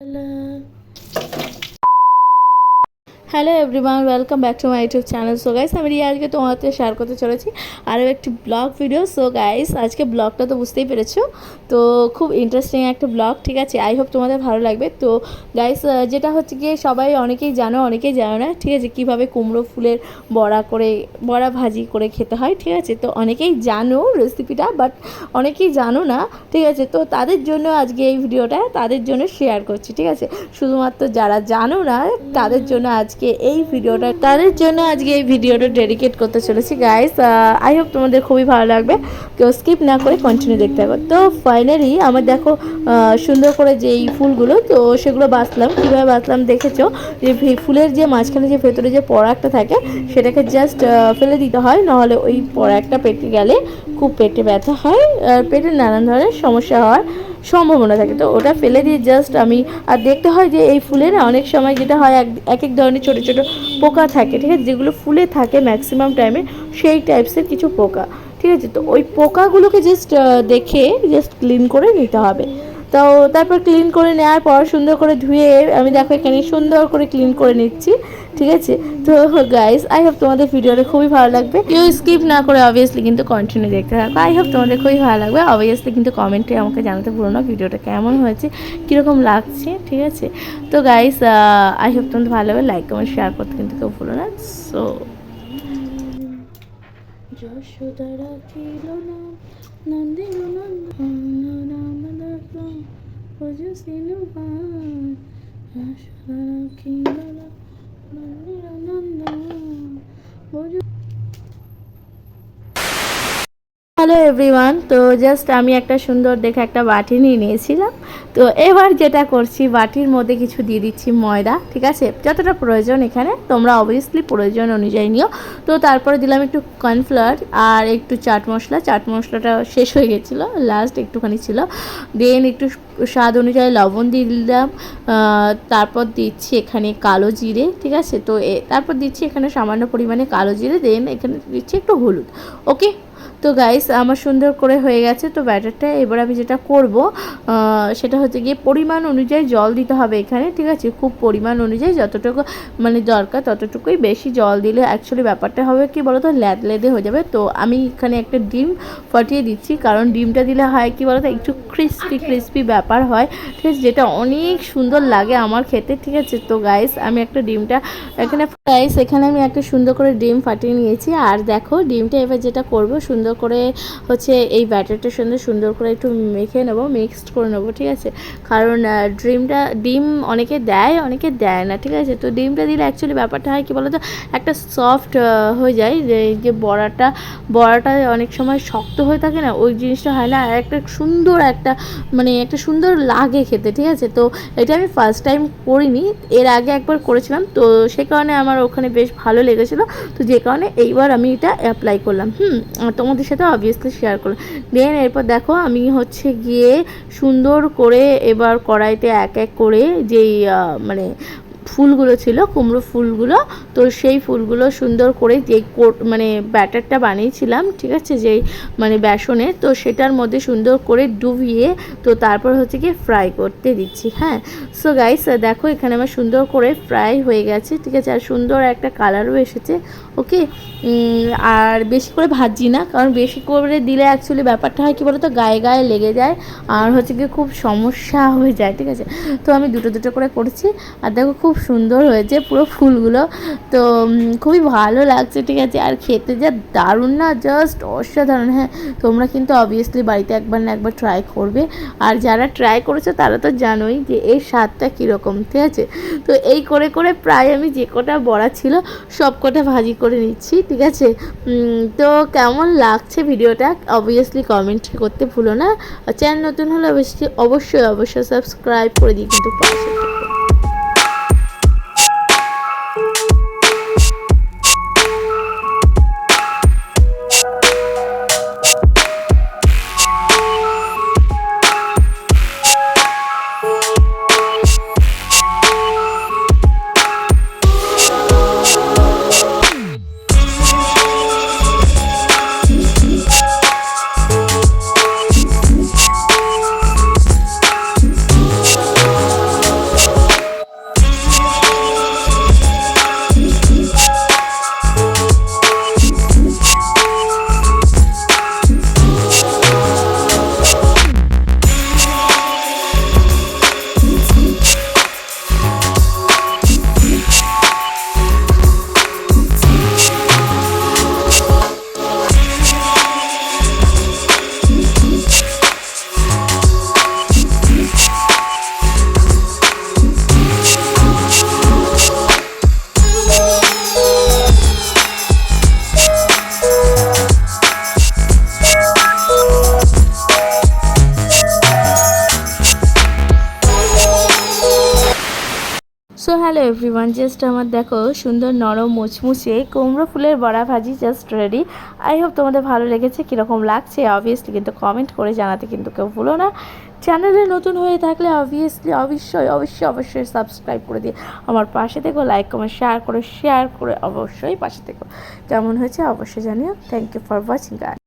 Hello. Hello everyone welcome back to my YouTube channel so guys আমি রিয়া আজকে সাথে share করতে চলেছি আরও একটি ব্লগ ভিডিও সো গাইস আজকে ব্লগটা তো বুঝতেই পেরেছ। তো খুব ইন্টারেস্টিং একটা ব্লগ ঠিক আছে? আই হোপ তোমাদের ভালো লাগবে। তো গাইস যেটা হচ্ছে গিয়ে সবাই অনেকেই জানো অনেকেই জানো না, ঠিক আছে? কীভাবে কুমড়ো ফুলের বড়া করে, বড়া ভাজি করে খেতে হয়, ঠিক আছে? তো অনেকেই জানো রেসিপিটা বাট অনেকেই জানো না, ঠিক আছে? তো তাদের জন্য আজকে এই ভিডিওটা তাদের জন্য শেয়ার করছি, ঠিক আছে? শুধুমাত্র যারা জানো না, তাদের জন্য আজকে এই ভিডিওটা, তাদের জন্য আজকে এই ভিডিওটা ডেডিকেট করতে চলেছি গাইস আই হোপ তোমাদের খুবই ভালো লাগবে। কেউ স্কিপ না করে কন্টিনিউ দেখতে হবে তো ফাইনালি আমার দেখো সুন্দর করে যে এই ফুলগুলো, তো সেগুলো বাঁচলাম। কীভাবে বাঁচলাম দেখেছ? যে ফুলের যে মাঝখানে যে ভেতরে যে পরাগটা থাকে, সেটাকে জাস্ট ফেলে দিতে হয়, নাহলে ওই পরাগটা পেটে গেলে খুব পেটে ব্যথা হয়, আর পেটে নানান ধরনের সমস্যা হওয়ার সম্ভাবনা থাকে। তো ওটা ফেলে দিয়ে জাস্ট আমি, আর দেখতে হয় যে এই ফুলে না অনেক সময় যেটা হয় এক এক ধরনের ছোটো ছোটো পোকা থাকে, ঠিক আছে? যেগুলো ফুলে থাকে ম্যাক্সিমাম টাইমে সেই টাইপসের কিছু পোকা, ঠিক আছে? তো ওই পোকাগুলোকে জাস্ট দেখে জাস্ট ক্লিন করে নিতে হবে। তো তারপর ক্লিন করে নেওয়ার পর সুন্দর করে ধুয়ে, আমি দেখো এখানে সুন্দর করে ক্লিন করে নিচ্ছি, ঠিক আছে? তো গাইস আই হোপ তোমাদের ভিডিওটা খুবই ভালো লাগবে। কেউ স্কিপ না করে অবভিয়াসলি কিন্তু কন্টিনিউ দেখতে থাকো। আই হোপ তোমাদের খুবই ভালো লাগবে। অবভিয়াসলি কিন্তু কমেন্টে আমাকে জানাতে ভুলো না ভিডিওটা কেমন হয়েছে, কীরকম লাগছে, ঠিক আছে? তো গাইস আই হোপ তোমাদের ভালো লাগবে। লাইক কমেন্ট শেয়ার করতে কিন্তু কেউ ভুলো না। সো যশোদারা না না নন্দিন হ্যালো এভরিওয়ান তো জাস্ট আমি একটা সুন্দর দেখে একটা বাটি নিয়ে নিয়েছিলাম। তো এবার যেটা করছি, বাটির মধ্যে কিছু দিয়ে দিচ্ছি ময়দা, ঠিক আছে? যতটা প্রয়োজন এখানে, তোমরা অবভিয়াসলি প্রয়োজন অনুযায়ী নিও। তো তারপরে দিলাম একটু কর্নফ্লাওয়ার আর একটু চাট মশলা। চাট মশলাটা শেষ হয়ে গেছিল লাস্ট একটুখানি ছিল। দেন একটু স্বাদ অনুযায়ী লবণ দিয়ে দিলাম। তারপর দিচ্ছি এখানে কালো জিরে, ঠিক আছে? তো তারপর দিচ্ছি এখানে সামান্য পরিমাণে কালো জিরে দেন এখানে দিচ্ছি একটু হলুদ। ওকে তো গাইস আমার সুন্দর করে হয়ে গেছে তো ব্যাটারটা এবার আমি যেটা করব সেটা হচ্ছে গিয়ে পরিমাণ অনুযায়ী জল দিতে হবে এখানে ঠিক আছে? খুব পরিমাণ অনুযায়ী যতটুকু মানে দরকার ততটুকুই বেশি জল দিলে অ্যাকচুয়ালি ব্যাপারটা হবে কি বলো তো ল্যাদ লেদে হয়ে যাবে। তো আমি এখানে একটা ডিম ফাটিয়ে দিচ্ছি কারণ ডিমটা দিলে হয় কি বলো তো একটু ক্রিস্পি ক্রিস্পি ব্যাপার হয় ঠিক আছে? যেটা অনেক সুন্দর লাগে আমার খেতে ঠিক আছে? তো গাইস আমি একটা ডিমটা এখানে গাইস এখানে আমি একটা সুন্দর করে ডিম ফাটিয়ে নিয়েছি আর দেখো ডিমটা এবার যেটা করব সুন্দর করে হচ্ছে এই ব্যাটারটা সুন্দর সুন্দর করে একটু মেখে নেব মিক্সড করে নেব, ঠিক আছে? কারণ ডিমটা, ডিম অনেকে দেয় অনেকে দেয় না, ঠিক আছে? তো ডিমটা দিলে অ্যাকচুয়ালি ব্যাপারটা হয় কি বলতো? একটা সফট হয়ে যায়, যে বড়াটা বড়াটা অনেক সময় শক্ত হয়ে থাকে না, ওই জিনিসটা হয় না, আর একটা সুন্দর একটা মানে একটা সুন্দর লাগে খেতে, ঠিক আছে? তো এটা আমি ফার্স্ট টাইম করিনি, এর আগে একবার করেছিলাম, তো সে কারণে আমার ওখানে বেশ ভালো লেগেছিলো, তো যে কারণে এইবার আমি এটা অ্যাপ্লাই করলাম। হুম আর তোমাদের সাথে অবভিয়াসলি শেয়ার করলাম। দেন এরপর দেখো আমি হচ্ছে গিয়ে সুন্দর করে এবার কড়াইতে এক এক করে যেই মানে ফুলগুলো ছিল, কুমড়ো ফুলগুলো। তো সেই ফুলগুলো সুন্দর করে কোট মানে ব্যাটারটা বানিয়েছিলাম, ঠিক আছে, যেই মানে বেসনের তো সেটার মধ্যে সুন্দর করে ডুবিয়ে, তো তারপর হচ্ছে গিয়ে ফ্রাই করতে দিচ্ছি হ্যাঁ। সো গাইস দেখো এখানে আমার সুন্দর করে ফ্রাই হয়ে গেছে, ঠিক আছে, আর সুন্দর একটা কালারও এসেছে, ওকে? আর বেশি করে ভাজি না, কারণ বেশি করে দিলে অ্যাকচুয়ালি ব্যাপারটা হয় কি বলতো, গায়ে গায়ে লেগে যায়, আর হচ্ছে গিয়ে খুব সমস্যা হয়ে যায়, ঠিক আছে? তো আমি দুটো দুটো করে করেছি, আর দেখো খুব সুন্দর হয়েছে পুরো ফুলগুলো। তো খুবই ভালো লাগছে, ঠিক আছে? আর খেতে যা দারুণ না জাস্ট অসাধারণ। হ্যাঁ তোমরা কিন্তু অবভিয়াসলি বাড়িতে একবার না একবার ট্রাই করবে। আর যারা ট্রাই করেছ, তারা তো জানোই যে এর স্বাদটা কীরকম, ঠিক আছে? তো এই করে করে প্রায় আমি যে কটা বড়া ছিল, সব কটা ভাজি করে নিচ্ছি, ঠিক আছে? তো কেমন লাগছে ভিডিওটা? অবভিয়াসলি কমেন্ট করতে ভুলো না। চ্যানেল নতুন হলে অবশ্যই অবশ্যই অবশ্যই সাবস্ক্রাইব করে দিই কিন্তু পাশে। সো হ্যালো এভরিওয়ান জাস্ট আমার দেখো, সুন্দর নরম মুচমুচে কুমড়ো ফুলের বড়া ভাজি জাস্ট রেডি আই হোপ তোমাদের ভালো লেগেছে, কীরকম লাগছে? অবভিয়াসলি কিন্তু কমেন্ট করে জানাতে কিন্তু কেউ ভুলো না। চ্যানেলে নতুন হয়ে থাকলে অবভিয়াসলি অবশ্যই অবশ্যই অবশ্যই সাবস্ক্রাইব করে দিয়ে আমার পাশে থেকো লাইক কমেন্ট শেয়ার করে শেয়ার করে অবশ্যই পাশে থেকো। কেমন হয়েছে? অবশ্যই জানিও। Thank you for watching guys